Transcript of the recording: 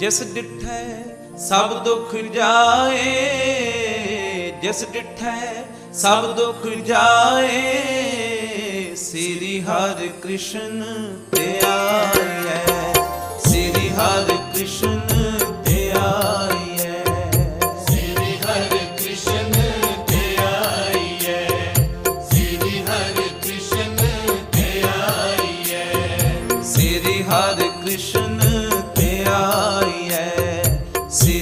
ਜਿਸ ਡਿਠੈ ਸਭ ਦੁੱਖ ਜਾਏ, ਜਿਸ ਡਿਠੈ ਸਭ ਦੁੱਖ ਜਾਏ, ਸ੍ਰੀ ਹਰਿ ਕ੍ਰਿਸ਼ਨ ਧਿਆਈਐ ਸ੍ਰੀ ਹਰਿ ਕ੍ਰਿਸ਼ਨ ਧਿਆਈਐ ਸ੍ਰੀ ਹਰਿ ਕ੍ਰਿਸ਼ਨ ਧਿਆਈਐ ਸ੍ਰੀ ਹਰਿ ਕ੍ਰਿਸ਼ਨ ਧਿਆਈਐ ਸ੍ਰੀ ਹਰਿ ਕ੍ਰਿਸ਼ਨ